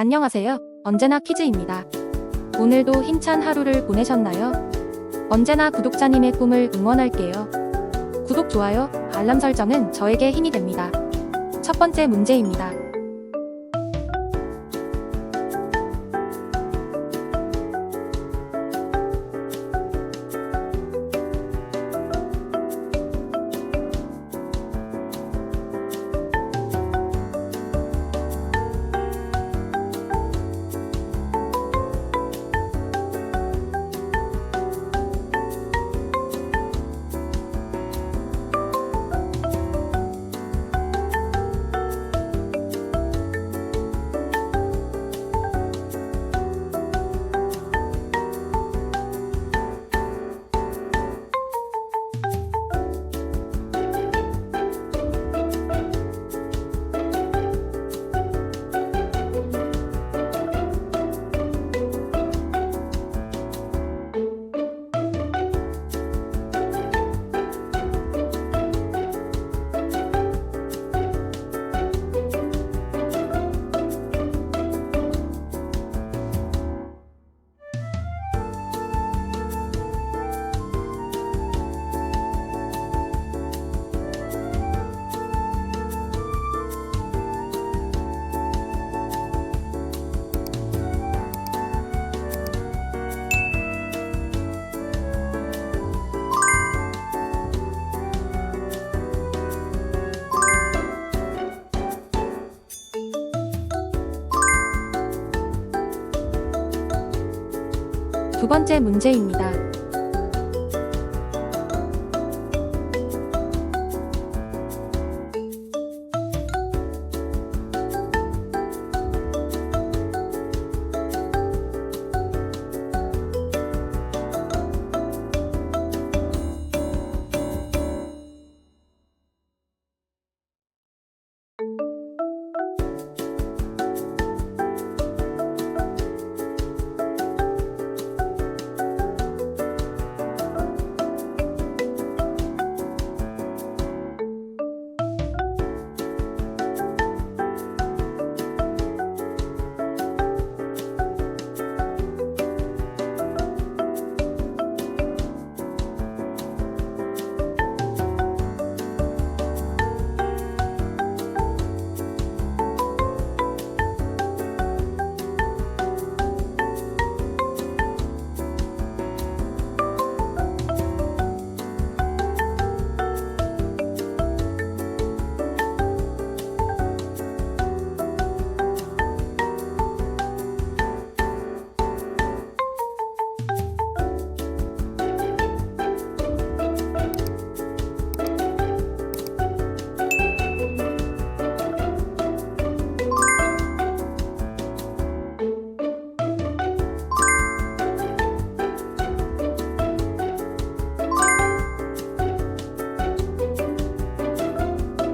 안녕하세요. 언제나 퀴즈입니다. 오늘도 힘찬 하루를 보내셨나요? 언제나 구독자님의 꿈을 응원할게요. 구독, 좋아요, 알람 설정은 저에게 힘이 됩니다. 첫 번째 문제입니다. 두 번째 문제입니다.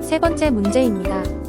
세 번째 문제입니다.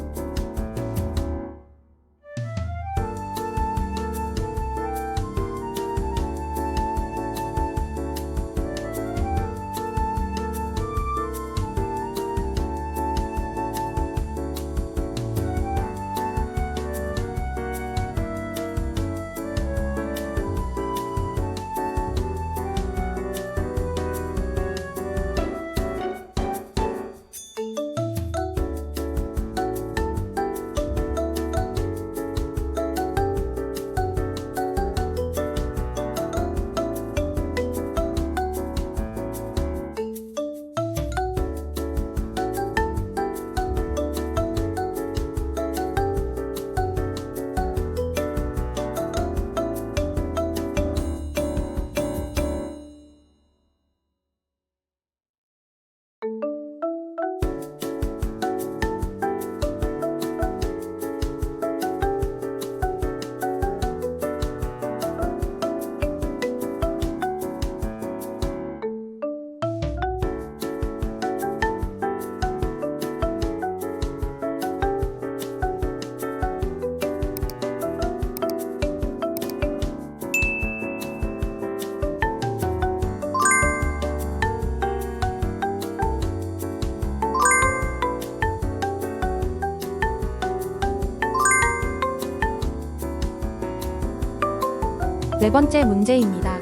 네 번째 문제입니다.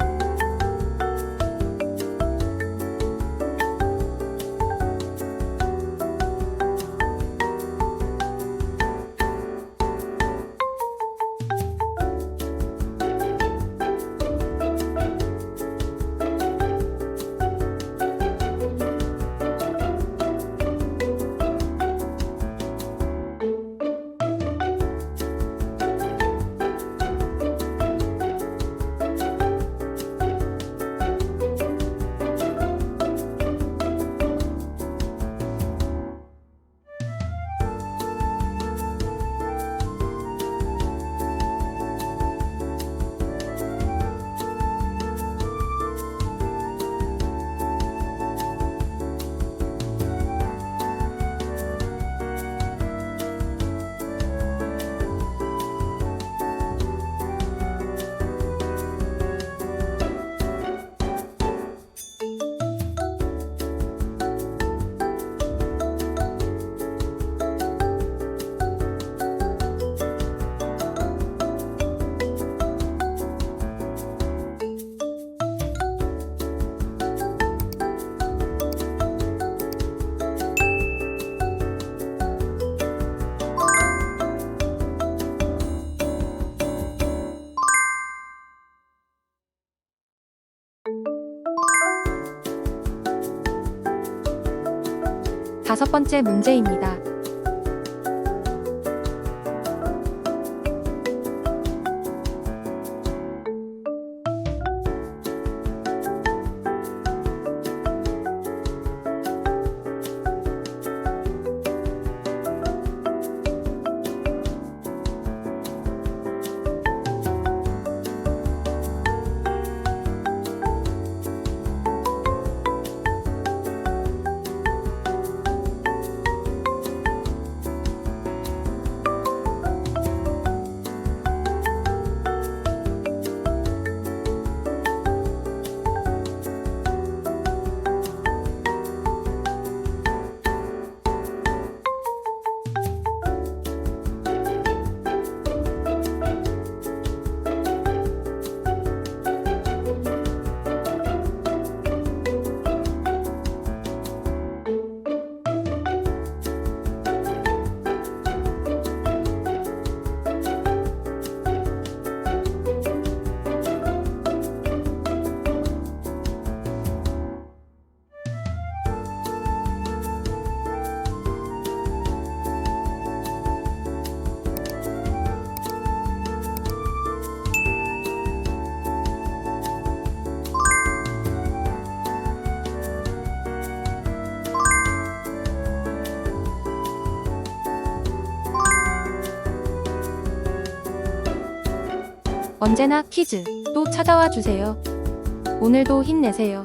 다섯 번째 문제입니다. 언제나 퀴즈 또 찾아와 주세요. 오늘도 힘내세요.